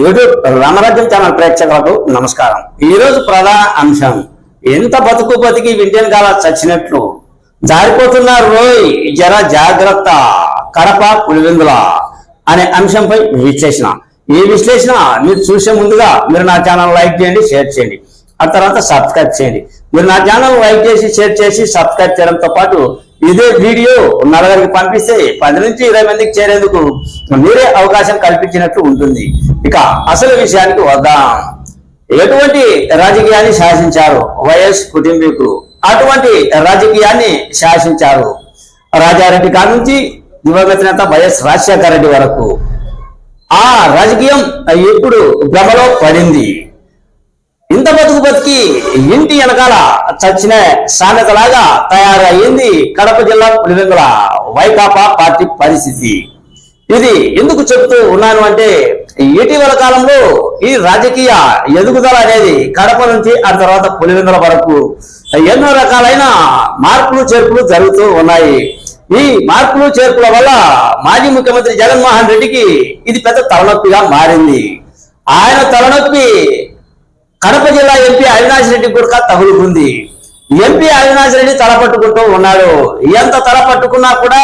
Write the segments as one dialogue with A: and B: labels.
A: YouTube రామరాజ్యం channel ప్రేక్షకులకు నమస్కారం. ఈ రోజు ప్రధాన అంశం ఎంత బతుకు బతికి వింటేన్ కాల చచ్చినట్లు? జారిపోతున్నారు రోయ్ జర జాగ్రత్త కడప పులివెందుల అనే అంశంపై విశ్లేషణ. ఈ విశ్లేషణ మీరు చూసే ముందుగా మీరు నా ఛానల్ లైక్ చేయండి షేర్ చేయండి. ఆ తర్వాత సబ్స్క్రైబ్ చేయండి. మీరు నా ఛానల్ లైక్ చేసి షేర్ చేసి సబ్స్క్రైబ్ చేయడంతో పాటు ఇదే వీడియో నలుగురికి పంపిస్తే పది నుంచి ఇరవై మందికి చేరేందుకు మీరే అవకాశం కల్పించినట్లు ఉంటుంది. ఇక అసలు విషయానికి వద్దాం. ఎటువంటి రాజకీయాన్ని శాసించారు వైఎస్ కుటుంబీకులు? అటువంటి రాజకీయాన్ని శాసించారు రాజారెడ్డి కాడ నుంచి దివంగత నేత వైఎస్ రాజశేఖర రెడ్డి వరకు. ఆ రాజకీయం ఇప్పుడు భ్రమలో పడింది. ఇంత బతుకు బతికి ఇంటి వెనకాల చచ్చిన సామెతలాగా తయారయ్యింది కడప జిల్లా పులివెంగుల వైకాపా పార్టీ పరిస్థితి. ఇది ఎందుకు చెప్తూ ఉన్నాను అంటే ఇటీవల కాలంలో ఈ రాజకీయ ఎదుగుదల అనేది కడప నుంచి ఆ తర్వాత పులివెందుల వరకు ఎన్నో రకాలైన మార్పులు చేర్పులు జరుగుతూ ఉన్నాయి. ఈ మార్పులు చేర్పుల వల్ల మాజీ ముఖ్యమంత్రి జగన్మోహన్ రెడ్డికి ఇది పెద్ద తలనొప్పిగా మారింది. ఆయన తలనొప్పి కడప జిల్లా ఎంపీ అవినాష్ రెడ్డి కూడా తగులుకుంది. ఎంపీ అవినాష్ రెడ్డి తల పట్టుకుంటూ ఉన్నాడు. ఎంత తల పట్టుకున్నా కూడా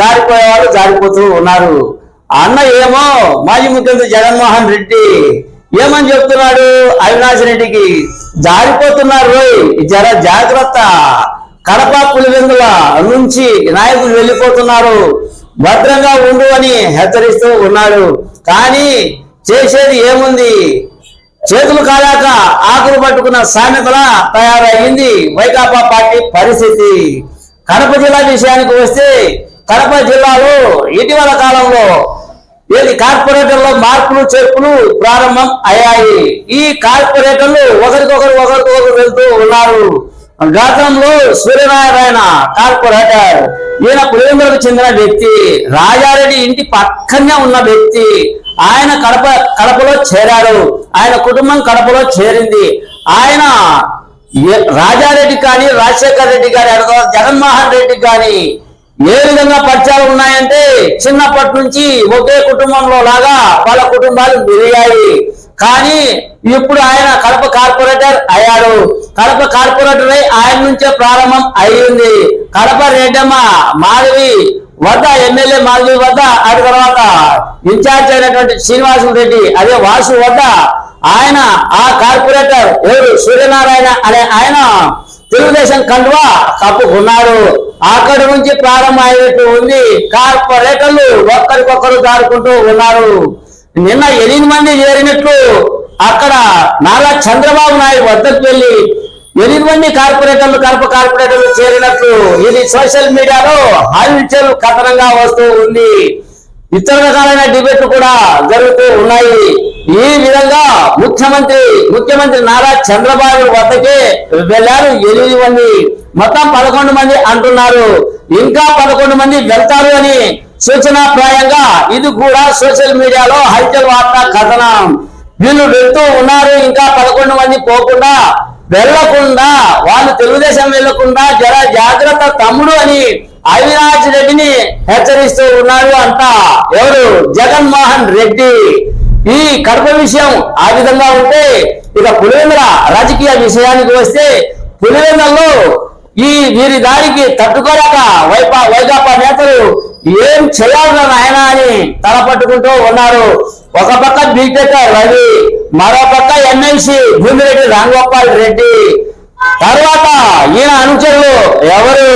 A: జారిపోయేవాళ్ళు జారిపోతూ ఉన్నారు. అన్న ఏమో మాజీ ముఖ్యమంత్రి జగన్మోహన్ రెడ్డి ఏమని చెప్తున్నాడు? అవినాష్ రెడ్డికి జారిపోతున్నారు రోయ్. జర జాగ్రత్త. కడప పులివెందుల నుంచి నాయకులు వెళ్ళిపోతున్నారు. భద్రంగా ఉండు అని హెచ్చరిస్తూ ఉన్నాడు. కానీ చేసేది ఏముంది? చేతులు కాలాక ఆకులు పట్టుకున్న సామెతలా తయారైంది వైకాపా పార్టీ పరిస్థితి. కడప జిల్లా విషయానికి వస్తే కడప జిల్లాలో ఇటీవల కాలంలో ఏది కార్పొరేటర్లో మార్పులు చేర్పులు ప్రారంభం అయ్యాయి. ఈ కార్పొరేటర్లు ఒకరికొకరు ఒకరికొకరు వెళ్తూ ఉన్నారు. గతంలో సూర్యనారాయణ కార్పొరేటర్ ఈయన పులివెందులకు చెందిన వ్యక్తి రాజారెడ్డి ఇంటి పక్కనే ఉన్న వ్యక్తి ఆయన కడప కడపలో చేరాడు. ఆయన కుటుంబం కడపలో చేరింది. ఆయన రాజారెడ్డి కానీ రాజశేఖర రెడ్డి కానీ అడగ జగన్మోహన్ రెడ్డి కానీ ఏ విధంగా పరిచయాలు ఉన్నాయంటే చిన్నప్పటి నుంచి ఒకే కుటుంబంలో లాగా వాళ్ళ కుటుంబాలు విరిగాయి కానీ ఇప్పుడు ఆయన కడప కార్పొరేటర్ అయ్యాడు. కడప కార్పొరేటర్ ఆయన నుంచే ప్రారంభం అయ్యింది. కడప రెడ్డమ్మ మాధవి వద్ద ఎమ్మెల్యే మాధవి వద్ద ఆ తర్వాత ఇన్ఛార్జ్ అయినటువంటి శ్రీనివాసు రెడ్డి అదే వాసు వద్ద ఆయన ఆ కార్పొరేటర్ ఎవరు? సూర్యనారాయణ అనే ఆయన తెలుగుదేశం కండువా కప్పుకున్నారు. అక్కడి నుంచి ప్రారంభం అయినట్టు ఉంది. కార్పొరేటర్లు ఒక్కరికొకరు దాడుకుంటూ ఉన్నారు. నిన్న ఎనిమిది మంది చేరినట్లు అక్కడ నారా చంద్రబాబు నాయుడు వద్దకు వెళ్ళి ఎనిమిది మంది కార్పొరేటర్లు కడప కార్పొరేటర్లు చేరినట్లు ఇది సోషల్ మీడియాలో హల్చల్ కథనంగా వస్తూ ఉంది. ఇతర రకాలైన డిబేట్లు కూడా జరుగుతూ ఉన్నాయి. ఈ ముఖ్యమంత్రి ముఖ్యమంత్రి నారా చంద్రబాబు వద్దకే వెళ్ళారు. ఎనిమిది మంది మొత్తం పదకొండు మంది అంటున్నారు. ఇంకా పదకొండు మంది వెళ్తారు అని సూచనాప్రాయంగా ఇది కూడా సోషల్ మీడియాలో హల్చల్ వార్తా కథనం. వీళ్ళు వెళ్తూ ఉన్నారు ఇంకా పదకొండు మంది పోకుండా వెళ్ళకుండా వాళ్ళు తెలుగుదేశం వెళ్ళకుండా జర జాగ్రత్త తమ్ముడు అని అవినాష్ రెడ్డిని హెచ్చరిస్తూ ఉన్నారు అంట ఎవరు? జగన్మోహన్ రెడ్డి. ఈ కడప విషయం ఆ విధంగా ఉంటే ఇక పులివెందుల రాజకీయ విషయానికి వస్తే పులివెందులలో ఈ వీరి దారికి తట్టుకోలేక వైపా వైకాపా నేతలు ఏం చేయాలన్న నాయన అని తలపట్టుకుంటూ ఉన్నారు. ఒక పక్క బీటెక్ రవి మరో పక్క ఎమ్మెల్సీ భూమిరెడ్డి రాంగోపాల్ రెడ్డి. తర్వాత ఈయన అనుచరులు ఎవరు?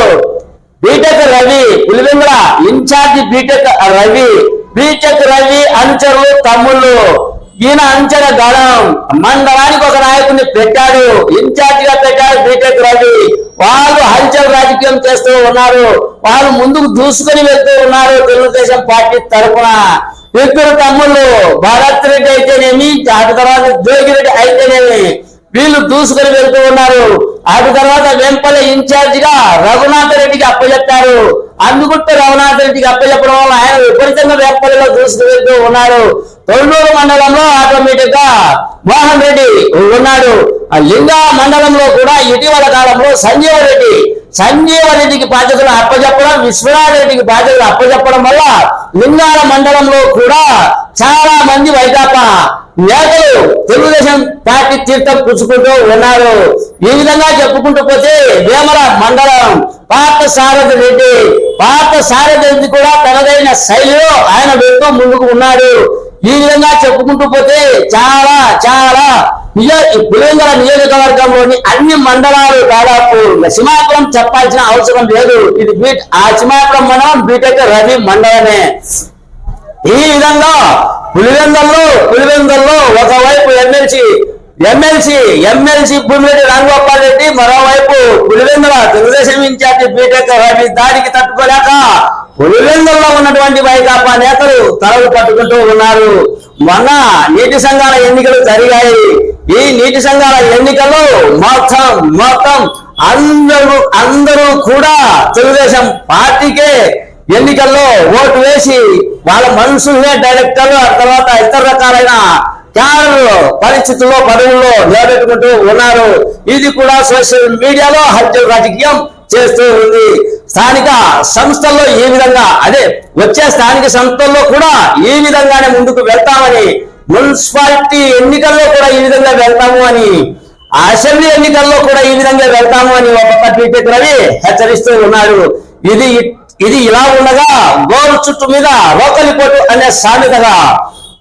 A: BTech Ravi Pulivendula incharge BTech Ravi. BTech Ravi అనుచరులు తమ్ముళ్ళు. ఈయన అంచెల గణం మండలానికి ఒక నాయకుడిని పెట్టాడు. ఇన్ఛార్జ్గా పెట్టాడు బీటెక్ రవి. వాళ్ళు హల్చల్ రాజకీయం చేస్తూ ఉన్నారు. వాళ్ళు ముందుకు దూసుకొని వెళ్తూ ఉన్నారు తెలుగుదేశం పార్టీ తరఫున. ఇద్దరు తమ్ముళ్ళు భరత్ రెడ్డి అయితేనేమి అటు తర్వాత జోగిరెడ్డి అయితేనేమి వీళ్ళు దూసుకొని వెళ్తూ ఉన్నారు. అటు తర్వాత వెంపల ఇన్ఛార్జ్గా రఘునాథ రెడ్డికి అప్పచెప్పారు. అందుకుంటే రఘునాథ రెడ్డికి అప్పచెప్పడం వల్ల ఆయన విపరీత వెంపల్లిలో దూసుకువెళ్తూ ఉన్నాడు. ఉన్నారు తొండూరు మండలంలో ఆటోమేటిక్గా మోహన్ రెడ్డి ఉన్నాడు. ఆ లింగా మండలంలో కూడా ఇటీవల కాలంలో సంజీవ రెడ్డి. సంజీవ రెడ్డికి బాధ్యతలు అప్పచెప్పడం విశ్వనాథ్ రెడ్డికి బాధ్యతలు అప్పచెప్పడం వల్ల లింగాల మండలంలో కూడా చాలా మంది వైకాపా నేతలు తెలుగుదేశం పార్టీ తీర్థం పుచ్చుకుంటూ ఉన్నారు. ఈ విధంగా చెప్పుకుంటూ పోతే వేమల మండలం పాత సారథి రెడ్డి పాత సారథి రెడ్డి కూడా తనదైన శైలిలో ఆయన వెళ్తూ ముందుకు ఉన్నాడు. ఈ విధంగా చెప్పుకుంటూ పోతే చాలా చాలా నియోజ ఈ పులివెందుల నియోజకవర్గంలోని అన్ని మండలాలు దాదాపు సింహాపురం చెప్పాల్సిన అవసరం లేదు. ఇది బీట్ ఆ సింహాపురం మండలం బీటెక్ రవి మండలమే. ఈ విధంగా పులివెందల్లో పులివెందల్లో ఒకవైపు MLC MLC MLC Bhumireddy Ramgopal Reddy మరోవైపు పులివెందుల తెలుగుదేశం ఇన్ఛార్జి బీటెక్ రవి దాడికి తట్టుకోలేక పులివెందుల్లో ఉన్నటువంటి వైకాపా నేతలు తలలు పట్టుకుంటూ ఉన్నారు. మొన్న నీటి సంఘాల ఎన్నికలు జరిగాయి. ఈ నీటి సంఘాల ఎన్నికల్లో మొత్తం మొత్తం అందరూ అందరూ కూడా తెలుగుదేశం పార్టీకే ఎన్నికల్లో ఓటు వేసి వాళ్ళ మనుషులనే డైరెక్టర్లు ఆ తర్వాత ఇతర రకాలైన క్యాడర్ పరిస్థితుల్లో పదవుల్లో నిలబెట్టుకుంటూ ఉన్నారు. ఇది కూడా సోషల్ మీడియాలో హత్య రాజకీయం చేస్తూ ఉంది. స్థానిక సంస్థల్లో ఈ విధంగా అదే వచ్చే స్థానిక సంస్థల్లో కూడా ఈ విధంగానే ముందుకు వెళ్తామని మున్సిపాలిటీ ఎన్నికల్లో కూడా ఈ విధంగా వెళ్తాము అని అసెంబ్లీ ఎన్నికల్లో కూడా ఈ విధంగా వెళ్తాము అని ఒక ట్వీట్ రవి హెచ్చరిస్తూ ఉన్నారు. ఇది ఇది ఇలా ఉండగా గోరు చుట్టు మీద రోకలి పొట్టు అనే సామెతగా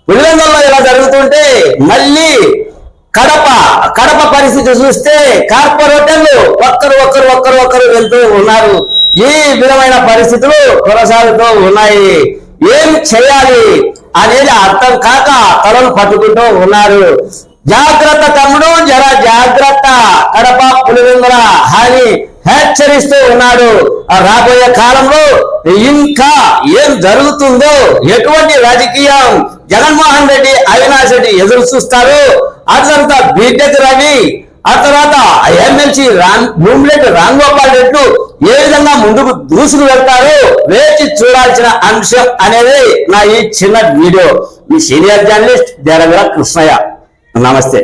A: పులివెందుల్లో ఇలా జరుగుతుంటే మళ్ళీ కడప కడప పరిస్థితి చూస్తే కార్పొరేటర్లు ఒక్కరు ఒక్కరు ఒక్కరు ఒక్కరు వెళ్తూ ఉన్నారు. ఈ విధమైన పరిస్థితులు కొనసాగుతూ ఉన్నాయి. ఏం చేయాలి అనేది అర్థం కాక తలను పట్టుకుంటూ ఉన్నారు. జాగ్రత్త తమ్ముడు జర జాగ్రత్త. కడప పులివెందుల హాని హెచ్చరిస్తూ ఉన్నాడు. ఆ రాబోయే కాలంలో ఇంకా ఏం జరుగుతుందో ఎటువంటి రాజకీయం జగన్మోహన్ రెడ్డి అవినాష్ రెడ్డి ఎదురు చూస్తారు. అదంతా బీటెక్ రవి ఆ తర్వాత ఎమ్మెల్సీ రామ్ భూమిరెడ్డి రామ్ గోపాల్ రెడ్డి ఏ విధంగా ముందుకు దూసుకు వెళ్తారో వేచి చూడాల్సిన అంశం అనేది నా ఈ చిన్న వీడియో. మీ సీనియర్ జర్నలిస్ట్ దేరవీర కృష్ణయ్య. నమస్తే.